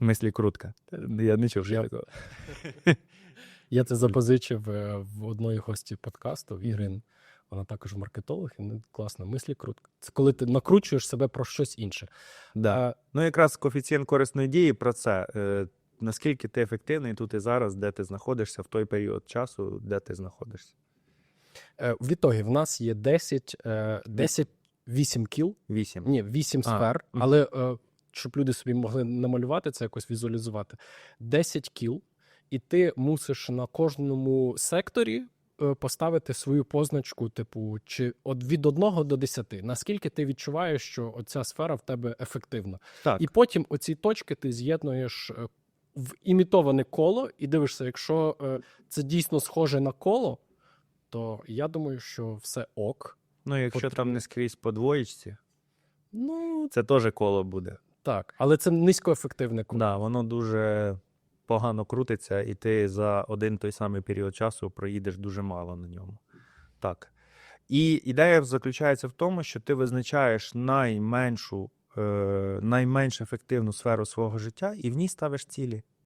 Мислі крутка. Я не чув, що Я- такого. Я це запозичив е, в одної гості подкасту Ірин. Вона також маркетолог, і ну, класно, мислі крутка. Це коли ти накручуєш себе про щось інше. Да. А, Ну, якраз коефіцієнт корисної дії про це. Е, наскільки ти ефективний тут і зараз, де ти знаходишся в той період часу, де ти знаходишся? е, в ітогі в нас є 10, е, 10 8 кіл, Вісім. ні, 8 А, сфер, мгм. але е, щоб люди собі могли намалювати це, якось візуалізувати. 10 кіл, і ти мусиш на кожному секторі е, поставити свою позначку, типу, чи от від 1 до 10. Наскільки ти відчуваєш, що оця сфера в тебе ефективна? Так. І потім оці точки ти з'єднуєш е, в імітоване коло, і дивишся, якщо е, це дійсно схоже на коло, то я думаю, що все ок. Ну, якщо Потрібно. там не скрізь по двоєчці, Ну це теж коло буде. Так, але це низькоефективне коло. Да, воно дуже погано крутиться, і ти за один той самий період часу проїдеш дуже мало на ньому. Так. І ідея заключається в тому, що ти визначаєш найменшу, е, найменш ефективну сферу свого життя і в ній ставиш цілі.